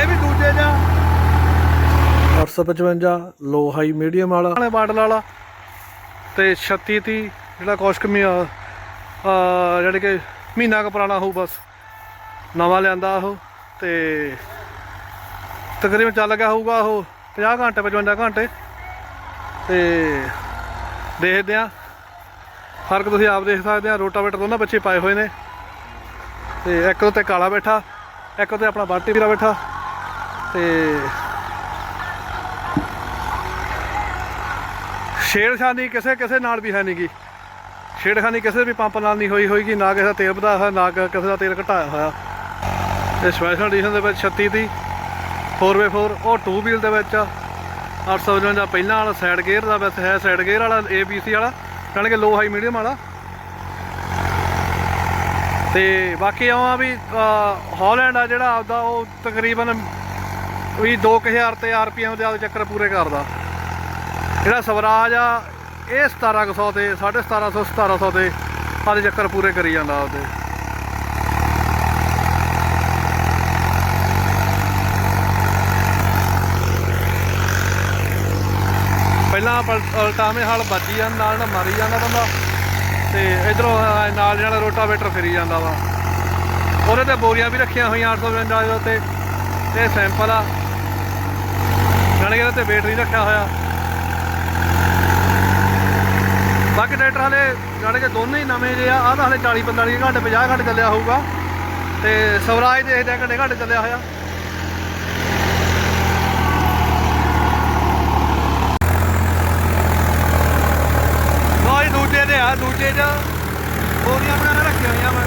ਇਹ ਵੀ ਦੂਜੇ ਜਾਂ? 855 ਲੋ ਹਾਈ ਮੀਡੀਅਮ ਵਾਲਾ। ਵਾਲੇ ਮਾਡਲ ਵਾਲਾ। ਤੇ 36 ਤੀ ਜਿਹੜਾ ਕੁਛ ਕੁ ਮੀ ਆ ਜਿਹੜੇ ਕਿ ਮਹੀਨਾ ਕੁ ਪੁਰਾਣਾ ਹੋਊ ਬਸ। ਨਵਾਂ ਲਿਆਂਦਾ ਉਹ ਤੇ ਤਕਰੀਬਨ ਚੱਲ ਗਿਆ ਹੋਊਗਾ ਉਹ 50 ਘੰਟੇ 55 ਘੰਟੇ। ਤੇ ਦੇਖਦੇ ਆ ਫ਼ਰਕ ਤੁਸੀਂ ਆਪ ਦੇਖ ਸਕਦੇ ਆ ਰੋਟਾਵੇਟਰ ਦੋਨਾਂ ਬੱਚੇ ਪਾਏ ਹੋਏ ਨੇ। ਤੇ ਇੱਕ ਉੱਤੇ ਕਾਲਾ ਬੈਠਾ ਇੱਕ ਉੱਤੇ ਆਪਣਾ ਬਾਟੀ ਵੀਰਾ ਬੈਠਾ। ਤੇ ਛੇੜਖਾਨੀ ਕਿਸੇ ਕਿਸੇ ਨਾਲ ਵੀ ਹੈ ਨਹੀਂਗੀ ਛੇੜਖਾਨੀ ਕਿਸੇ ਵੀ ਪੰਪ ਨਾਲ ਨਹੀਂ ਹੋਈ ਹੋਈਗੀ, ਨਾ ਕਿਸੇ ਦਾ ਤੇਲ ਵਧਾਇਆ ਹੋਇਆ, ਨਾ ਕਿਸੇ ਦਾ ਤੇਲ ਘਟਾਇਆ ਹੋਇਆ। ਤੇ ਸਪੈਸ਼ਲ ਐਡੀਸ਼ਨ ਦੇ ਵਿੱਚ 36 ਦੀ 4x4 ਉਹ 2 ਵੀਲ ਦੇ ਵਿੱਚ ਆ। 855 ਪਹਿਲਾਂ ਵਾਲਾ ਸਾਈਡ ਗੇਅਰ ਦਾ ਬਸ ਹੈ ਸਾਈਡ ਗੇਅਰ ਵਾਲਾ ABC ਵਾਲਾ, ਜਾਣੀ ਕਿ ਲੋ ਹਾਈ ਮੀਡੀਅਮ ਵਾਲਾ। ਤੇ ਬਾਕੀ ਆਉਂ ਆ ਵੀ ਹਾਲੈਂਡ ਆ ਜਿਹੜਾ ਆਪਦਾ, ਉਹ ਤਕਰੀਬਨ ਵੀ 2000 ਤੇ ਆਰਪੀਐਮ ਦੇ ਆਪਦੇ ਚੱਕਰ ਪੂਰੇ ਕਰਦਾ। ਜਿਹੜਾ ਸਵਰਾਜ ਆ, ਇਹ 1700 ਤੇ 1750 1700 ਤੇ ਆਪਦੇ ਚੱਕਰ ਪੂਰੇ ਕਰੀ ਜਾਂਦਾ ਆਪਦੇ। ਪਹਿਲਾਂ ਉਲਟਾਵੇਂ ਹਾਲ ਵੱਜੀ ਜਾਂਦਾ ਨਾਲ ਨਾਲ ਮਾਰੀ ਜਾਂਦਾ ਬੰਦਾ। ਤੇ ਇਧਰੋਂ ਨਾਲ ਜਿਹੜਾ ਰੋਟਾਵੇਟਰ ਫਿਰੀ ਜਾਂਦਾ ਵਾ। ਉਹਦੇ ਤੇ ਬੋਰੀਆਂ ਵੀ ਰੱਖੀਆਂ ਹੋਈਆਂ 855 ਦੇ ਉੱਤੇ। ਤੇ ਸੈਂਪਲ ਆ। ਜਾਣੀ ਕਿ ਇਹਦੇ ਤੇ weight ਨਹੀਂ ਰੱਖਿਆ ਹੋਇਆ। ਬਾਕੀ ਟਰੈਕਟਰ ਹਲੇ ਜਾਣੀ ਕਿ ਦੋਨੇ ਹੀ ਨਵੇਂ ਜਿਹੇ ਆ, ਆਹ ਤਾਂ ਹਲੇ 40 45 ਘੰਟੇ 50 ਘੰਟੇ ਚੱਲਿਆ ਹੋਊਗਾ। ਤੇ ਸਵਰਾਜ ਦੇਖਦੇ ਆ ਘੰਟੇ ਘੰਟੇ ਚੱਲਿਆ ਹੋਇਆ। ਵਾਹ ਦੂਜੇ ਦੇ ਆ, ਦੂਜੇ ਚ ਬੋਰੀਆਂ ਬਣਾ ਰੱਖੀਆਂ ਹੋਈਆਂ ਮੈਂ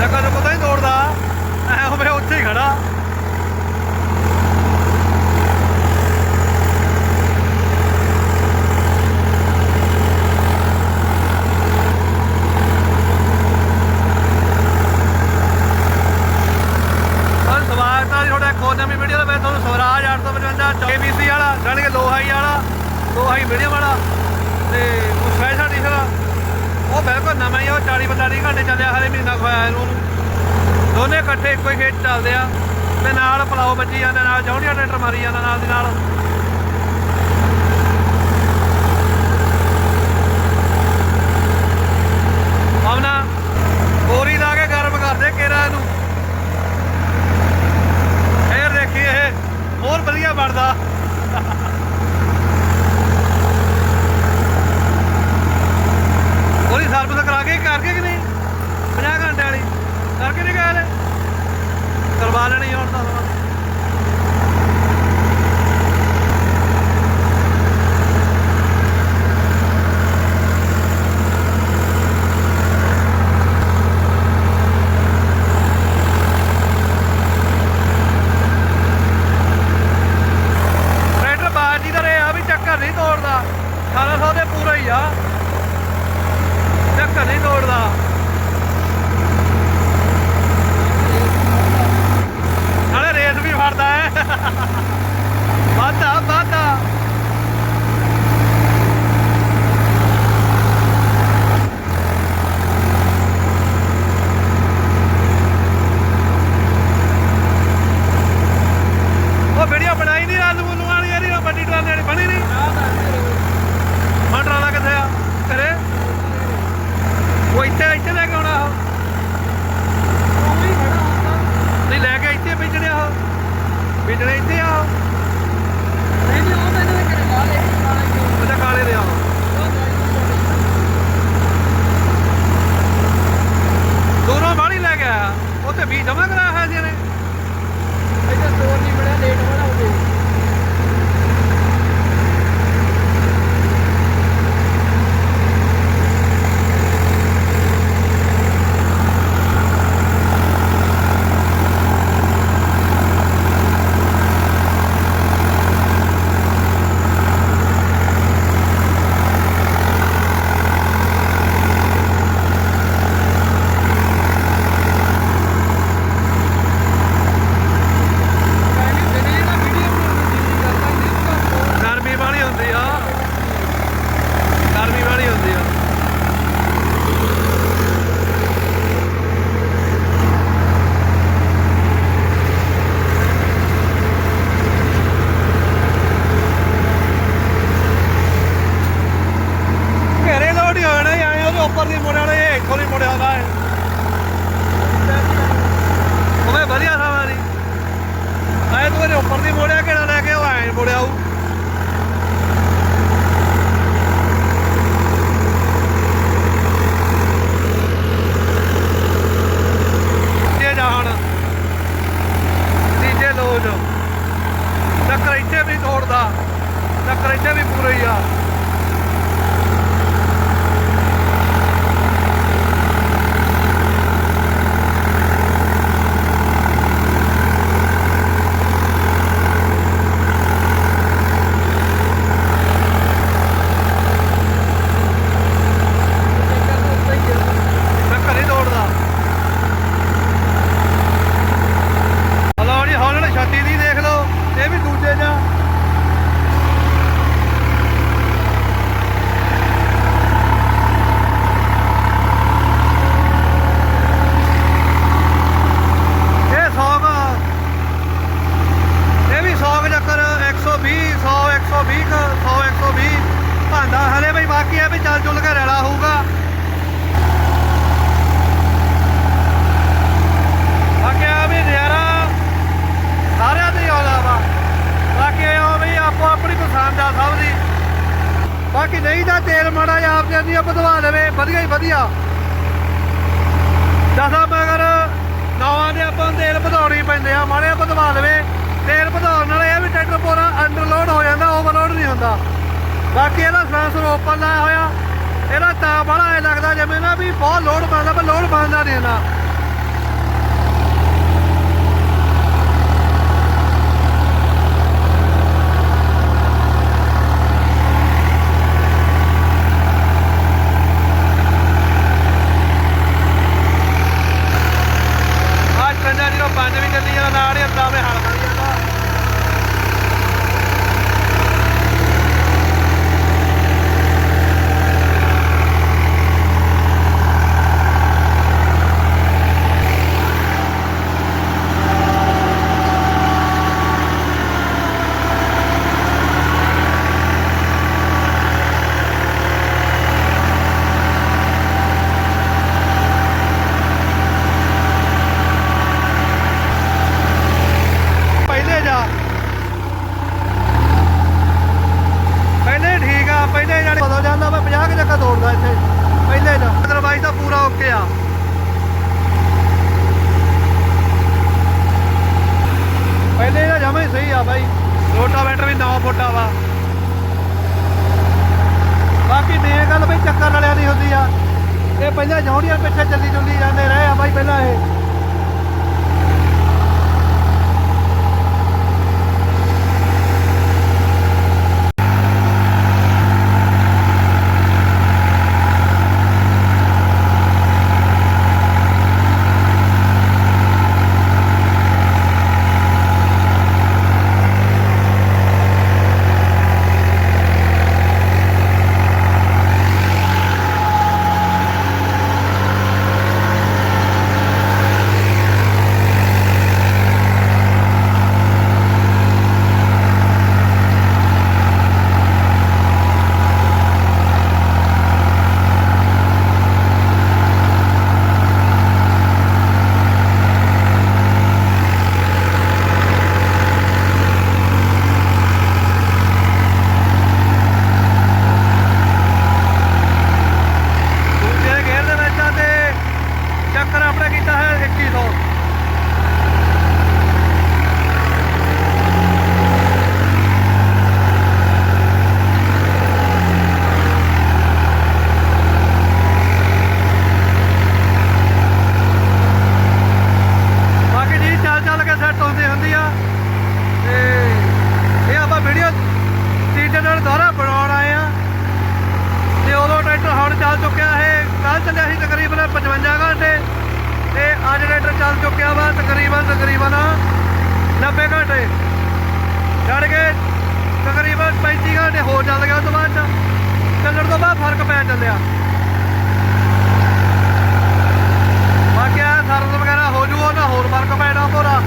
ਜੱਗਾ ਜੋ ਪਤਾ ਨਹੀਂ ਦੌੜਦਾ ਐ ਹੋਵੇ ਉੱਥੇ ਹੀ ਖੜਾ ਹਾਂ ਸਵਾਗਤ ਹੈ ਜੀ ਤੁਹਾਡਾ ਇੱਕ ਹੋਰ ਨਵੀਂ ਵੀਡੀਓ ਦੇ ਵਿੱਚ ਤੁਹਾਨੂੰ ਸਵਰਾਜ 855 ABC ਵਾਲਾ, ਜਾਣੀ ਕਿ ਲੋ ਹਾਈ ਵਾਲਾ ਲੋ ਹਾਈ ਮੀਡੀਅਮ ਵਾਲਾ, ਤੇ ਉਹ ਸਪੈਸ਼ਲ ਐਡੀਸ਼ਨ ਉਹ ਬਿਲਕੁਲ ਨਵਾਂ ਹੀ ਆ, ਉਹ 40 45 ਘੰਟੇ ਚੱਲਿਆ, ਹਲੇ ਮਹੀਨਾ ਖਵਾਇਆ ਇਹਨੂੰ। ਦੋਨੇ ਇਕੱਠੇ ਇੱਕੋ ਹੀ ਖੇਤ ਚੱਲਦੇ ਆ, ਤੇ ਨਾਲ ਪਲਾਓ ਵੱਜੀ ਜਾਂਦਾ, ਨਾਲ ਜੌਂਡੀਆ ਟਰੈਕਟਰ ਮਾਰੀ ਜਾਂਦਾ ਨਾਲ ਦੀ ਨਾਲ ਆਵਨਾ ਬੋਰੀ ਲਾ ਕੇ ਗਰਮ ਕਰਦੇ ਕੇਰਾ ਇਹਨੂੰ ਫੇਰ ਦੇਖੀ ਇਹ ਹੋਰ ਵਧੀਆ ਬਣਦਾ ਉਹਦੀ ਸਰਵਿਸ ਕਰਾ ਕੇ ਕਰਕੇ ਕਿ ਨਹੀਂ 50 ਘੰਟੇ ਵਾਲੀ ਕਰਕੇ ਨਹੀਂ ਗਏ ਹਲੇ ਕਰਵਾ ਲੈਣੀ ਹੁਣ ਤਾਂ ਸਮਾਂ ਟਰੈਕਟਰ ਬਾਜੀ ਦਾ ਰਿਹਾ ਵੀ ਚੱਕਰ ਨਹੀਂ ਤੋੜਦਾ 1800 ਦੇ ਪੂਰਾ ਹੀ ਆ ਚੱਕਰ ਨਹੀਂ ਤੋੜਦਾ ਨਾਲੇ ਰੇਸ ਵੀ ਫੜਦਾ ਹੈ ਵਾਧਾ ਵਾਧਾ ਉਹ ਵੀਡੀਓ ਬਣਾਈ ਨਹੀਂ ਆਲੂ ਉਲੂ ਵਾਲੀ ਇਹਦੀ ਉਹ ਵੱਡੀ ਟਰਾਲੇ ਵਾਲੀ ਬਣੀ ਨਹੀਂ ਮਾ ਟਰਾਲਾ ਕਿੱਥੇ ਆ ਘਰੇ ਇੱਥੇ ਇੱਥੇ ਲੈ ਕੇ ਆਉਣਾ ਉਹ। ਨਹੀਂ ਲੈ ਕੇ ਇੱਥੇ ਵੇਚਣਿਆ ਉਹ। ਵੇਚਣੇ ਇੱਥੇ ਆ ਉਹ। ਅੱਛਾ ਕਾਲੇ ਦੇ ਆ ਉਹ। ਦੂਰੋਂ ਬਾਹਲੀ ਲੈ ਕੇ ਆਇਆ ਉੱਥੇ ਵੀ ਜਮਾ ਕਰਾਇਆ ਹੋਇਆ ਸੀ ਇਹਨੇ ਇੱਥੋਂ ਨਹੀਂ ਮੁੜਿਆ ਹੁੰਦਾ ਇਹ ਉਹਨੇ ਵਧੀਆ ਸਮਾਂ ਦੀ ਆਏ ਤੂੰ ਇਹਦੇ ਉੱਪਰ ਦੀ ਮੋੜਿਆ ਕਿਹੜਾ ਲੈ ਕੇ ਉਹ ਐਂ ਮੋੜਿਆ ਉਹ ਤੇ ਜਾ ਹੁਣ ਤੀਜੇ ਲੋਜ ਚੱਕਰ ਇੱਥੇ ਵੀ ਤੋੜਦਾ ਚੱਕਰ ਇੱਥੇ ਵੀ ਪੂਰਾ ਆ ਚੱਕਰ ਨਹੀਂ ਤੋੜਦਾ ਹਲੋ ਜੀ ਹੌਲਣ ਛੱਤੀ ਦੀ ਦੇਖ ਲਓ ਇਹ ਵੀ ਦੂਜੇ ਜਾਂ ਇਹ ਸੌਗ ਇਹ ਵੀ ਸੌਗ ਚੱਕਰ 120 100 120 ਕੁ, 100 120 ਭਾਂਦਾ ਹਲੇ ਬਈ ਬਾਕੀ ਹੈ ਵੀ ਚੱਲ ਚੁੱਲ ਕੇ ਰੈਲਾ ਹੋਊਗਾ ਬਾਕੀ ਆ ਵੀ ਨਜ਼ਾਰਾ ਸਾਰਿਆਂ ਦੇ ਆਉਂਦਾ ਵਾ ਬਾਕੀ ਇਹ ਆ ਵੀ ਆਪੋ ਆਪਣੀ ਪਸੰਦ ਸਭ ਦੀ। ਬਾਕੀ ਨਹੀਂ ਤਾਂ ਤੇਲ ਮਾੜਾ ਜਿਹਾ ਆਪ ਜਾਂਦੀ ਆ, ਵਧਵਾ ਦੇਵੇ। ਵਧੀਆ ਹੀ ਵਧੀਆ। ਦਸਾਂ ਮਗਰ ਨਵਾਂ ਦੇ ਆਪਾਂ ਨੂੰ ਤੇਲ ਵਧਾਉਣੀ ਪੈਂਦੇ ਆ, ਮਾੜੇ ਵਧਵਾ ਦੇਵੇ। ਤੇਲ ਵਧਾਉਣ ਨਾਲ ਇਹ ਵੀ ਟਰੈਕਟਰ ਪੂਰਾ ਅੰਡਰਲੋਡ ਹੋ ਜਾਂਦਾ ਓਵਰਲੋਡ ਨਹੀਂ ਹੁੰਦਾ। ਬਾਕੀ ਇਹਦਾ ਸੈਂਸਰ ਓਪਨ ਲਾਇਆ ਹੋਇਆ। ਇਹਦਾ ਤਾਂ ਬੜਾ ਐ ਲੱਗਦਾ ਜਿਵੇਂ ਨਾ ਵੀ ਬਹੁਤ ਲੋਡ ਬਣਦਾ, ਪਰ ਲੋਡ ਬਣਦਾ ਨਹੀਂ ਇਹਨਾਂ ਅੱਜ ਪੰਜਾ ਜਿਹੜਾ ਪੰਜ ਵੀ ਚੱਲੀ ਜਾਂਦਾ ਨਾਲ ਹੀ ਅੱਧਾ ਵੇ ਹਲ ਬਣ ਜਾਂਦਾ ਪਹਿਲੇ ਜਾ ਪਹਿਲੇ ਠੀਕ ਆ ਪਹਿਲੇ ਜਾਣੇ ਕਦੋਂ ਜਾਂਦਾ ਮੈਂ 50 ਕਿ ਜੱਕਾ ਦੌੜਦਾ ਇੱਥੇ। ਪਹਿਲੇ ਜਾ ਅਦਰਵਾਈਜ਼ ਤਾਂ ਪੂਰਾ ਓਕੇ ਆ। ਪਹਿਲੇ ਦਾ ਜਮਾ ਹੀ ਸਹੀ ਆ ਬਾਈ। ਰੋਟਾਵੇਟਰ ਵੀ 9 ਫੁੱਟਾ ਵਾ। ਬਾਕੀ ਦੇ ਗੱਲ ਬਈ ਚੱਕਰ ਵਾਲਿਆਂ ਦੀ ਹੁੰਦੀ ਆ। ਇਹ ਪਹਿਲਾਂ ਜੌਂਡੀਆਂ ਪਿੱਛੇ ਚੱਲੀ ਚੁੱਲੀ ਜਾਂਦੇ ਰਹੇ ਆ ਬਾਈ ਪਹਿਲਾਂ ਇਹ ਦੂਜੇ ਗੇਅਰ ਦੇ ਵਿੱਚ ਆ ਤੇ ਚੱਕਰ ਆਪਣਾ ਕੀਤਾ ਹੈ 2100 ਬਾਕੀ ਜੀ ਚੱਲ ਚੱਲ ਕੇ ਸੈੱਟ ਹੁੰਦੀ ਹੁੰਦੀ ਆ ਤੇ ਇਹ ਆਪਾਂ ਵੀਡੀਓ ਤੀਜੇ ਨਾਲ ਦੁਬਾਰਾ ਬਣਾਉਣ ਆਏ ਆ ਤੇ ਉਦੋਂ ਟਰੈਕਟਰ ਹੁਣ ਚੱਲ ਚੁੱਕਿਆ ਹੈ ਕੱਲ ਚੱਲਿਆ ਸੀ ਤਕਰੀਬਨ 55 ਘੰਟੇ ਤੇ ਅੱਜ ਟਰੈਕਟਰ ਚੁੱਕਿਆ ਵਾ, ਤਕਰੀਬਨ ਤਕਰੀਬਨ 90 ਘੰਟੇ। ਛੱਡ ਕੇ ਤਕਰੀਬਨ 35 ਘੰਟੇ ਹੋਰ ਚੱਲ ਗਿਆ ਉਸ ਤੋਂ ਬਾਅਦ 'ਚ। ਚੱਲਣ ਤੋਂ ਬਾਅਦ ਫ਼ਰਕ ਪੈ ਚੱਲਿਆ। ਬਾਕੀ ਆ ਸਰਵਿਸ ਵਗੈਰਾ ਹੋ ਜੂ, ਉਹਦਾ ਹੋਰ ਫ਼ਰਕ ਪੈਣਾ ਪੂਰਾ।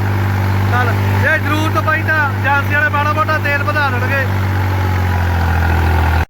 ਚੱਲ, ਜੇ ਜ਼ਰੂਰਤ ਪਈ ਤਾਂ ਏਜੰਸੀ ਵਾਲੇ ਮਾੜਾ ਮੋਟਾ ਤੇਲ ਵਧਾ ਲੈਣਗੇ